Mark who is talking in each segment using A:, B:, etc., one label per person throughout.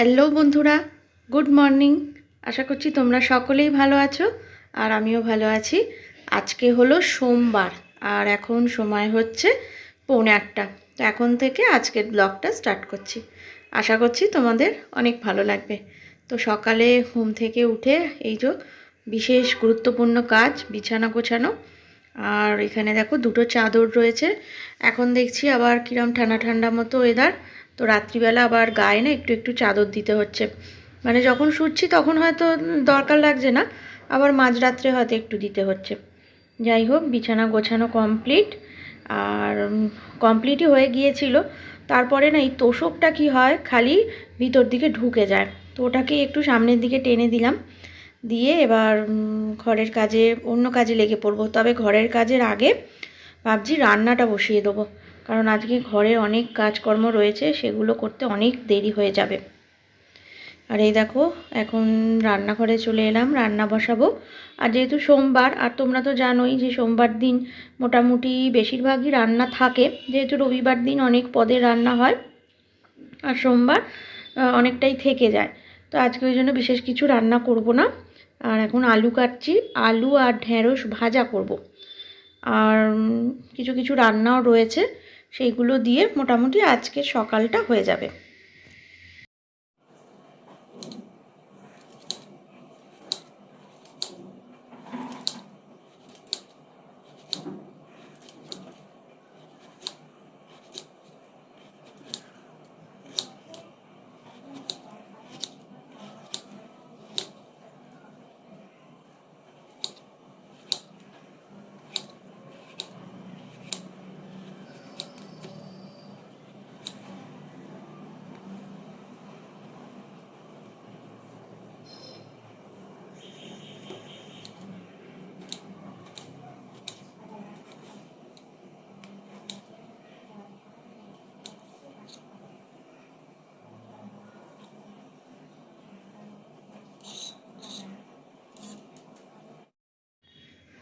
A: Hello বন্ধুরা, good morning. আশা করছি তোমরা সকলেই ভালো আছো আর আমিও ভালো আছি। আজকে হলো সোমবার আর এখন সময় হচ্ছে পৌনে আটটা। তো এখন থেকে আজকের ব্লগটা স্টার্ট করছি। আশা করছি তোমাদের অনেক ভালো লাগবে। তো সকালে ঘুম থেকে উঠে এই যে বিশেষ গুরুত্বপূর্ণ কাজ, বিছানা গোছানো আর এখানে দেখো দুটো চাদর রয়েছে। এখন দেখছি আবার কিরম ঠান্ডা ঠান্ডা মতো ওয়েদার তো রাত্রিবেলা আবার গায়ে না একটু একটু চাদর দিতে হচ্ছে। মানে যখন শুচ্ছি তখন হয়তো দরকার লাগছে না, আবার মাঝরাত্রে হয়তো একটু দিতে হচ্ছে। যাই হোক, বিছানা গোছানো কমপ্লিট আর কমপ্লিটই হয়ে গিয়েছিল। তারপরে না এই তোষকটা কি হয়, খালি ভিতর দিকে ঢুকে যায়। তো ওটাকে একটু সামনের দিকে টেনে দিলাম। দিয়ে এবার ঘরের কাজে অন্য কাজে লেগে পড়ব। তবে ঘরের কাজের আগে ভাবছি রান্নাটা বসিয়ে দেবো। কারণ আজকে ঘরে অনেক কাজকর্ম রয়েছে, সেগুলো করতে অনেক দেরি হয়ে যাবে। আর এই দেখো, এখন রান্নাঘরে চলে এলাম, রান্না বসাবো। আর যেহেতু সোমবার, আর তোমরা তো জানোই যে সোমবার দিন মোটামুটি বেশিরভাগই রান্না থাকে, যেহেতু রবিবার দিন অনেক পদে রান্না হয়, আর সোমবার অনেকটাই থেকে যায়। তো আজকে ওই জন্য বিশেষ কিছু রান্না করব না। আর এখন আলু কাটছি, আলু আর ঢেঁড়স ভাজা করব। আর কিছু কিছু রান্নাও রয়েছে। সেইগুলো দিয়ে মোটামুটি আজকে সকালটা হয়ে যাবে।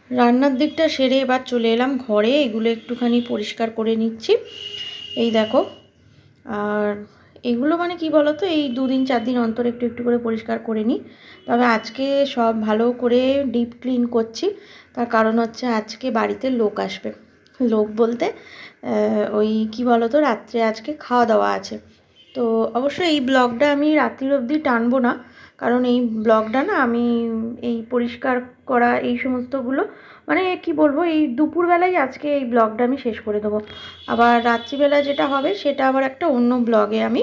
A: রান্নার দিকটা সেরে এবার চলে এলাম ঘরে, এগুলো একটুখানি পরিষ্কার করে নিচ্ছি। এই দেখো, আর এগুলো মানে কি বলো তো এই দুদিন চার দিন অন্তর একটু একটু করে পরিষ্কার করে নিই। তবে আজকে সব ভালো করে ডিপ ক্লিন করছি, তার কারণ হচ্ছে আজকে বাড়িতে লোক আসবে। লোক বলতে ওই কি বলো তো রাত্রে আজকে খাওয়া দাওয়া আছে। তো অবশ্য এই ব্লগটা আমি রাত্রির অবধি টানবো না কারণ এই ব্লগটা না আমি এই পরিষ্কার করা এই সমস্তগুলো মানে কি বলব, এই দুপুরবেলায় আজকে এই ব্লগটা আমি শেষ করে দেবো। আবার রাত্রিবেলা যেটা হবে সেটা আবার একটা অন্য ব্লগে আমি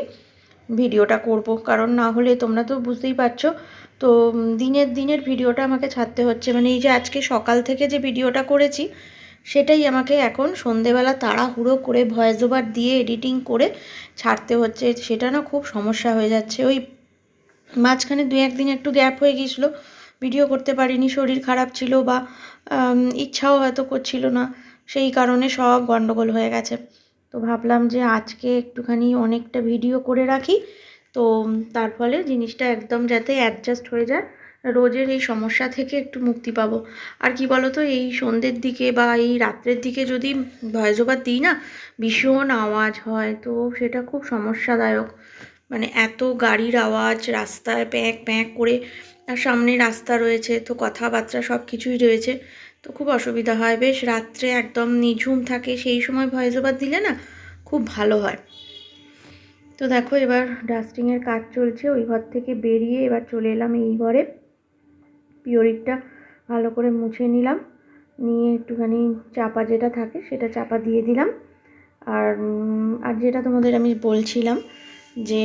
A: ভিডিওটা করব। কারণ না হলে তোমরা তো বুঝতেই পারছ, তো দিনের দিনের ভিডিওটা আমাকে ছাড়তে হচ্ছে। মানে এই যে আজকে সকাল থেকে যে ভিডিওটা করেছি, সেটাই আমাকে এখন সন্ধেবেলা তাড়াহুড়ো করে, ভয়েস ওভার দিয়ে, এডিটিং করে ছাড়তে হচ্ছে। সেটা না খুব সমস্যা হয়ে যাচ্ছে। ওই মাঝখানে দু একদিন একটু গ্যাপ হয়ে গিয়েছিল ভিডিও করতে পারিনি, শরীর খারাপ ছিল বা ইচ্ছাও হয়তো করছিল না, সেই কারণে সব গণ্ডগোল হয়ে গেছে। তো ভাবলাম যে আজকে একটুখানি অনেকটা ভিডিও করে রাখি, তো তার ফলে জিনিসটা একদম যাতে অ্যাডজাস্ট হয়ে যায়, রোজের এই সমস্যা থেকে একটু মুক্তি পাবো। আর কি বলো তো এই সন্ধ্যের দিকে বা এই রাত্রের দিকে যদি ভয়েস দিই না, ভীষণ আওয়াজ হয়, তো সেটা খুব সমস্যাদায়ক। মানে এত গাড়ির আওয়াজ, রাস্তায় প্যাঁক প্যাঁক করে, আর সামনে রাস্তা রয়েছে, তো কথাবার্তা সব কিছুই রয়েছে, তো খুব অসুবিধা হয়। বেশ, রাত্রে একদম নিঝুম থাকে, সেই সময় ভয়েস ওভার দিলে না খুব ভালো হয়। তো দেখো, এবার ডাস্টিংয়ের কাজ চলছে, ওই ঘর থেকে বেরিয়ে এবার চলে এলাম এই ঘরে। পিওরিকটা ভালো করে মুছে নিলাম, নিয়ে একটুখানি চাপা যেটা থাকে, সেটা চাপা দিয়ে দিলাম। আর আর যেটা তোমাদের আমি বলছিলাম যে,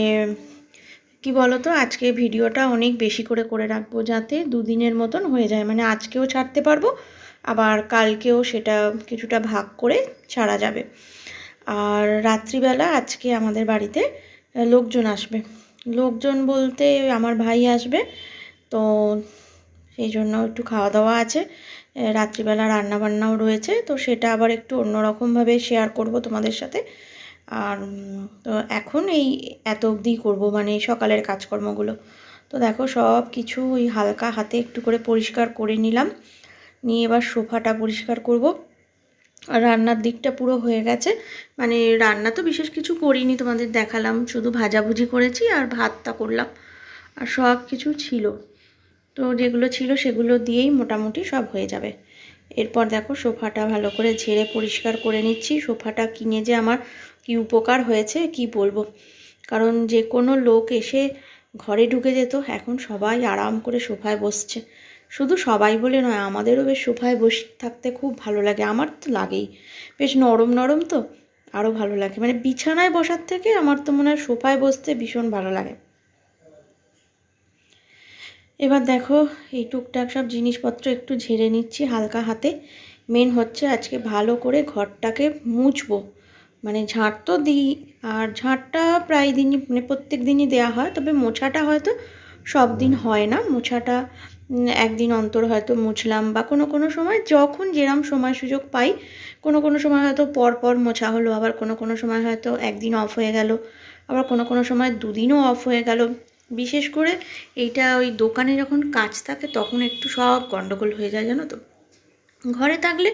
A: কি বলো তো আজকে ভিডিওটা অনেক বেশি করে করে রাখব যাতে দুদিনের মতন হয়ে যায়। মানে আজকেও ছাড়তে পারব, আবার কালকেও সেটা কিছুটা ভাগ করে ছাড়া যাবে। আর রাত্রিবেলা আজকে আমাদের বাড়িতে লোকজন আসবে। লোকজন বলতে আমার ভাই আসবে, তো সেই জন্য একটু খাওয়া দাওয়া আছে রাত্রিবেলা রান্না বান্নাও রয়েছে, তো সেটা আবার একটু অন্যরকমভাবে শেয়ার করব তোমাদের সাথে। আর তো এখন এই এত অবধি করব মানে সকালের কাজকর্মগুলো। তো দেখো সব কিছু ওই হালকা হাতে একটু করে পরিষ্কার করে নিলাম। নিয়ে এবার সোফাটা পরিষ্কার করব। আর রান্নার দিকটা পুরো হয়ে গেছে। মানে রান্না তো বিশেষ কিছু করিনি, তোমাদের দেখালাম। শুধু ভাজাভুজি করেছি আর ভাতটা করলাম। আর সব কিছু ছিল। তো যেগুলো ছিল সেগুলো দিয়েই মোটামুটি সব হয়ে যাবে। এরপর দেখো সোফাটা ভালো করে ঝেড়ে পরিষ্কার করে নিচ্ছি। সোফাটা কিনে যে আমার কি উপকার হয়েছে, কি বলব? কারণ যে কোনো লোক এসে ঘরে ঢুকে যেত, এখন সবাই আরাম করে সোফায় বসছে। শুধু সবাই বলে নয়, আমাদেরও বেশ সোফায় বসে, থাকতে খুব ভালো লাগে। আমার তো লাগেই। বেশ নরম নরম তো, আরও ভালো লাগে। মানে বিছানায় বসার থেকে আমার তো মনে হয় সোফায় বসতে ভীষণ ভালো লাগে। এবার দেখো, এই টুকটাক সব জিনিসপত্র একটু ঝেড়ে নিচ্ছি হালকা হাতে। মেন হচ্ছে আজকে ভালো করে ঘরটাকে মুছবো। মানে ঝাঁট তো দিই, আর ঝাঁটটা প্রায় দিনই মানে প্রত্যেক দিনই দেওয়া হয়, তবে মোছাটা হয়তো সব দিন হয় না। মোছাটা একদিন অন্তর হয়তো মুছলাম বা কোনো কোনো সময় যখন যেরম সময় সুযোগ পাই, কোনো কোনো সময় হয়তো পর পর মোছা হলো, আবার কোনো কোনো সময় হয়তো একদিন অফ হয়ে গেল, আবার কোনো কোনো সময় দুদিনও অফ হয়ে গেল। বিশেষ করে এইটা ওই দোকানে যখন কাজ থাকে, তখন একটু সব গণ্ডগোল হয়ে যায়, জানো তো? ঘরে থাকলে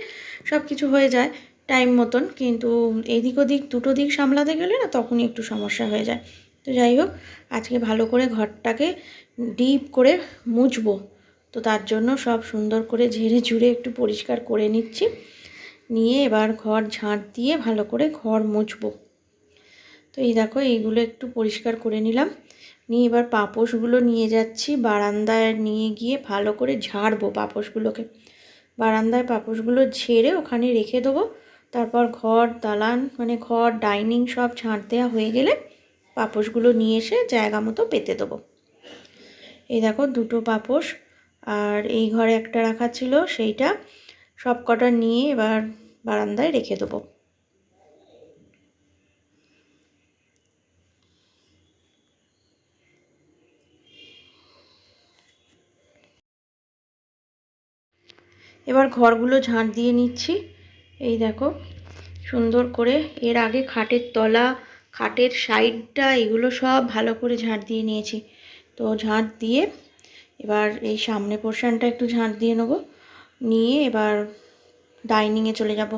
A: সব কিছু হয়ে যায় টাইম মতন, কিন্তু এদিক ওদিক, দুটো দিক সামলাতে গেলে না তখনই একটু সমস্যা হয়ে যায়। তো যাই হোক, আজকে ভালো করে ঘরটাকে ডিপ করে মুছবো। তো তার জন্য সব সুন্দর করে ঝেড়ে ঝুড়ে একটু পরিষ্কার করে নিচ্ছি। নিয়ে এবার ঘর ঝাঁট দিয়ে ভালো করে ঘর মুছবো। তো এই দেখো, এইগুলো একটু পরিষ্কার করে নিলাম। নিয়ে এবার পাপোশগুলো নিয়ে যাচ্ছি। বারান্দায় নিয়ে গিয়ে ভালো করে ঝাড়বো পাপোশগুলোকে। বারান্দায় পাপোশগুলো ঝেড়ে ওখানে রেখে দেবো। তারপর ঘর, দালান মানে ঘর, ডাইনিং সব ঝাঁট দেওয়া হয়ে গেলে পাপোশগুলো নিয়ে এসে জায়গা মতো পেতে দেবো। এই দেখো দুটো পাপোশ আর এই ঘরে একটা রাখা ছিল, সেইটা সব কটা নিয়ে এবার বারান্দায় রেখে দেবো। এবার ঘরগুলো ঝাঁট দিয়ে নিচ্ছি। এই দেখো, সুন্দর করে এর আগে খাটের তলা, খাটের সাইডটা এগুলো সব ভালো করে ঝাঁট দিয়ে নিয়েছি। তো ঝাঁট দিয়ে এবার এই সামনে পোর্শনটা একটু ঝাঁট দিয়ে নেব। নিয়ে এবার ডাইনিংয়ে চলে যাব।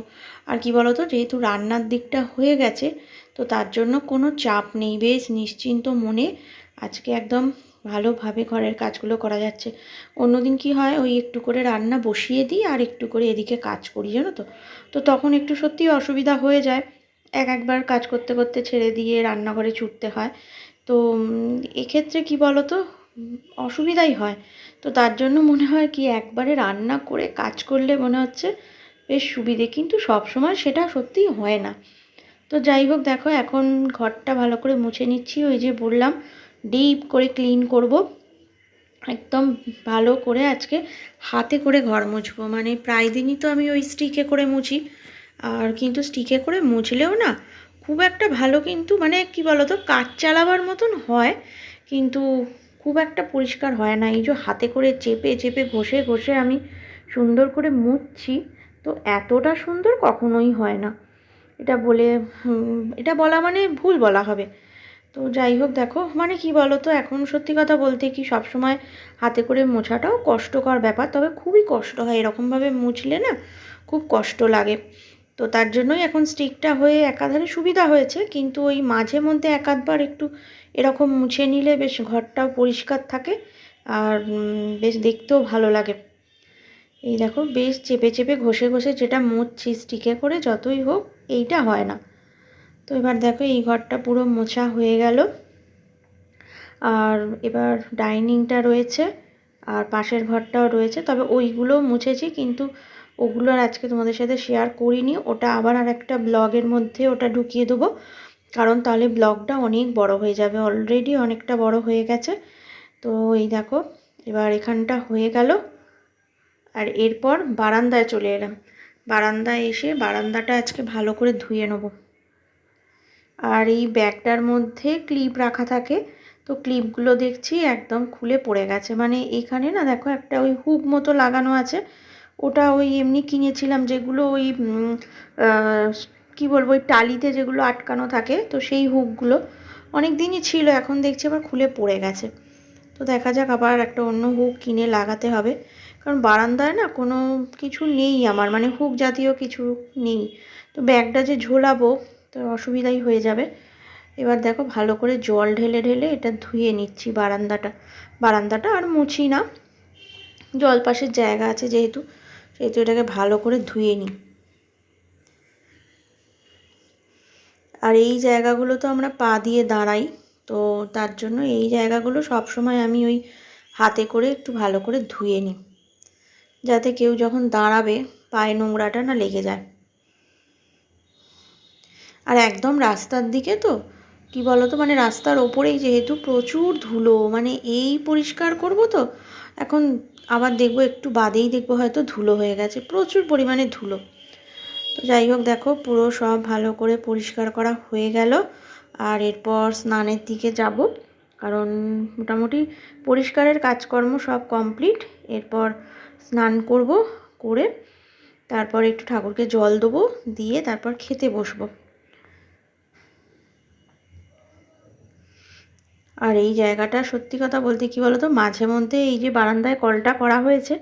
A: আর কি বলো তো যেহেতু রান্নার দিকটা হয়ে গেছে, তো তার জন্য কোনো চাপ নেই। বেশ নিশ্চিন্ত মনে আজকে একদম ভালোভাবে ঘরের কাজগুলো করা যাচ্ছে। অন্যদিন কি হয়, ওই একটু করে রান্না বসিয়ে দিই আর একটু করে এদিকে কাজ করি, জানো তো? তো তখন একটু সত্যি অসুবিধা হয়ে যায়। এক একবার কাজ করতে করতে ছেড়ে দিয়ে রান্নাঘরে ছুটতে হয়। তো এক্ষেত্রে কি বলো তো অসুবিধাই হয়। তো তার জন্য মনে হয় কি, একবারে রান্না করে কাজ করলে মনে হচ্ছে বেশ সুবিধে, কিন্তু সব সময় সেটা সত্যিই হয় না। তো যাই হোক, দেখো, এখন ঘরটা ভালো করে মুছে নিচ্ছি। ওই যে বললাম ডিপ করে ক্লিন করব। একদম ভালো করে আজকে হাতে করে ঘর মুছবো। মানে প্রায় দিনই তো আমি ওই স্টিকে করে মুছি। আর কিন্তু স্টিকে করে মুছলেও না, খুব একটা ভালো কিন্তু মানে কি বলতো কাজ চালাবার মতন হয়, কিন্তু খুব একটা পরিষ্কার হয় না। এই যে হাতে করে চেপে চেপে, ঘষে ঘষে আমি সুন্দর করে মুছছি, তো এতটা সুন্দর কখনোই হয় না। এটা বলে এটা বলা মানে ভুল বলা হবে। তো যাই হোক, দেখো মানে কি বলো তো এখন সত্যি কথা বলতে কি সব সময় হাতে করে মোছাটাও কষ্টকর ব্যাপার, তবে খুবই কষ্ট হয়। এরকমভাবে মুছলে না খুব কষ্ট লাগে। তো তার জন্যই এখন স্টিকটা হয়ে একাধারে সুবিধা হয়েছে, কিন্তু ওই মাঝে মধ্যে একাধবার একটু এরকম মুছে নিলে বেশ ঘরটাও পরিষ্কার থাকে আর বেশ দেখতেও ভালো লাগে। এই দেখো, বেশ চেপে চেপে ঘষে ঘষে যেটা মুছছি স্টিকে করে যতই হোক, এইটা হয় না। তো এবার দেখো এই ঘরটা পুরো মোছা হয়ে গেল। আর এবার ডাইনিংটা রয়েছে, আর পাশের ঘরটাও রয়েছে। তবে ওইগুলোও মুছেছি, কিন্তু ওগুলো আর আজকে তোমাদের সাথে শেয়ার করিনি। ওটা আবার আর একটা ব্লগের মধ্যে ওটা ঢুকিয়ে দেবো। কারণ তাহলে ব্লগটা অনেক বড় হয়ে যাবে অলরেডি অনেকটা বড় হয়ে গেছে। তো এই দেখো, এবার এখানটা হয়ে গেল। আর এরপর বারান্দায় চলে এলাম। বারান্দায় এসে বারান্দাটা আজকে ভালো করে ধুয়ে নেব। আর এই ব্যাগটার মধ্যে ক্লিপ রাখা থাকে। তো ক্লিপগুলো দেখছি একদম খুলে পড়ে গেছে। মানে এখানে না দেখো একটা ওই হুক মতো লাগানো আছে। ওটা ওই এমনি কিনেছিলাম যেগুলো ওই কি বলব, ওই টালিতে যেগুলো আটকানো থাকে, তো সেই হুকগুলো অনেক দিনই ছিল, এখন দেখছি আবার খুলে পড়ে গেছে। তো দেখা যাক আবার একটা অন্য হুক কিনে লাগাতে হবে। কারণ বারান্দায় না কোনো কিছু নেই আমার মানে হুক জাতীয় কিছু নেই। তো ব্যাগটা যে ঝোলাবো তো অসুবিধাই হয়ে যাবে। এবার দেখো ভালো করে জল ঢেলে ঢেলে এটা ধুয়ে নিচ্ছি বারান্দাটা। বারান্দাটা আর মুছি না। জল পাশের জায়গা আছে যেহেতু, সেহেতু এটাকে ভালো করে ধুয়ে নিই। আর এই জায়গাগুলো তো আমরা পা দিয়ে দাঁড়াই, তো তার জন্য এই জায়গাগুলো সব সময় আমি ওই হাতে করে একটু ভালো করে ধুয়ে নিই। যাতে কেউ যখন দাঁড়াবে, পায়ে নোংরাটা না লেগে যায়। আর একদম রাস্তার দিকে তো, কি বলতো? মানে রাস্তার ওপরেই যেহেতু প্রচুর ধুলো মানে এই পরিষ্কার করব তো, এখন আবার দেখব, একটু বাদেই দেখব হয়তো ধুলো হয়ে গেছে, প্রচুর পরিমাণে ধুলো। তো যাই হোক, দেখো, পুরো সব ভালো করে পরিষ্কার করা হয়ে গেল, আর এরপর স্নানের দিকে যাব, কারণ মোটামুটি পরিষ্কারের কাজকর্ম সব কমপ্লিট, এরপর স্নান করব, করে তারপর একটু ঠাকুরকে জল দেবো, দিয়ে তারপর খেতে বসবো। আর এই জায়গাটা সত্যি কথা বলতে কি বলতো, মাঝে মধ্যে এই যে বারান্দায় কলটা করা হয়েছে,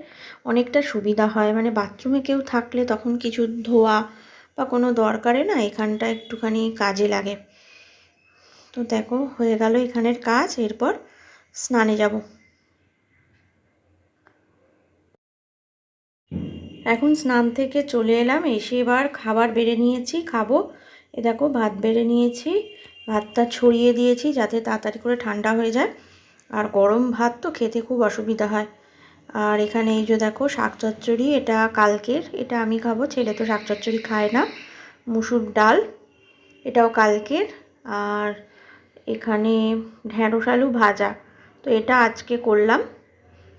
A: অনেকটা সুবিধা হয়। মানে বাথরুমে কেউ থাকলে তখন কিছু ধোয়া বা কোনো দরকারে না এখানটা একটুখানি কাজে লাগে। তো দেখো, হয়ে গেল এখানের কাজ, এরপর স্নানে যাব। এখন স্নান থেকে চলে এলাম, এসে এবার খাবার বেড়ে নিয়েছি, খাব। এ দেখো, ভাত বেড়ে নিয়েছি ভাতটা ছড়িয়ে দিয়েছি যাতে তাড়াতাড়ি করে ঠান্ডা হয়ে যায়। আর গরম ভাত তো খেতে খুব অসুবিধা হয়। আর এখানে এই যে দেখো শাক চচ্চড়ি, এটা কালকের, এটা আমি খাব, ছেলে তো শাক চচ্চড়ি খায় না। মুসুর ডাল, এটাও কালকের। আর এখানে ঢ্যাঁড়স আলু ভাজা, তো এটা আজকে করলাম।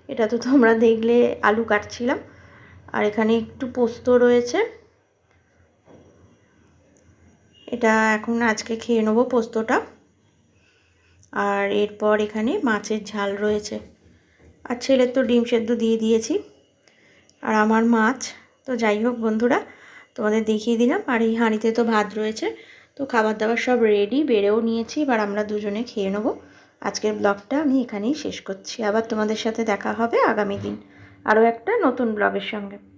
A: এটা তো তোমরা দেখলে আলু কাটছিলাম। আর এখানে একটু পোস্ত রয়েছে। এটা এখন আজকে খেয়ে নেব পোস্তটা। আর এরপর এখানে মাছের ঝাল রয়েছে। আর ছেলের তো ডিম সেদ্ধ দিয়ে দিয়েছি। আর আমার মাছ, তো যাই হোক বন্ধুরা, তোমাদের দেখিয়ে দিলাম। আর এই হাঁড়িতে তো ভাত রয়েছে, তো খাবার দাবার সব রেডি বেড়েও নিয়েছি। এবার আমরা দুজনে খেয়ে নেব। আজকের ব্লগটা আমি এখানেই শেষ করছি। আবার তোমাদের সাথে দেখা হবে আগামী দিন। আরও একটা নতুন ব্লগের সঙ্গে।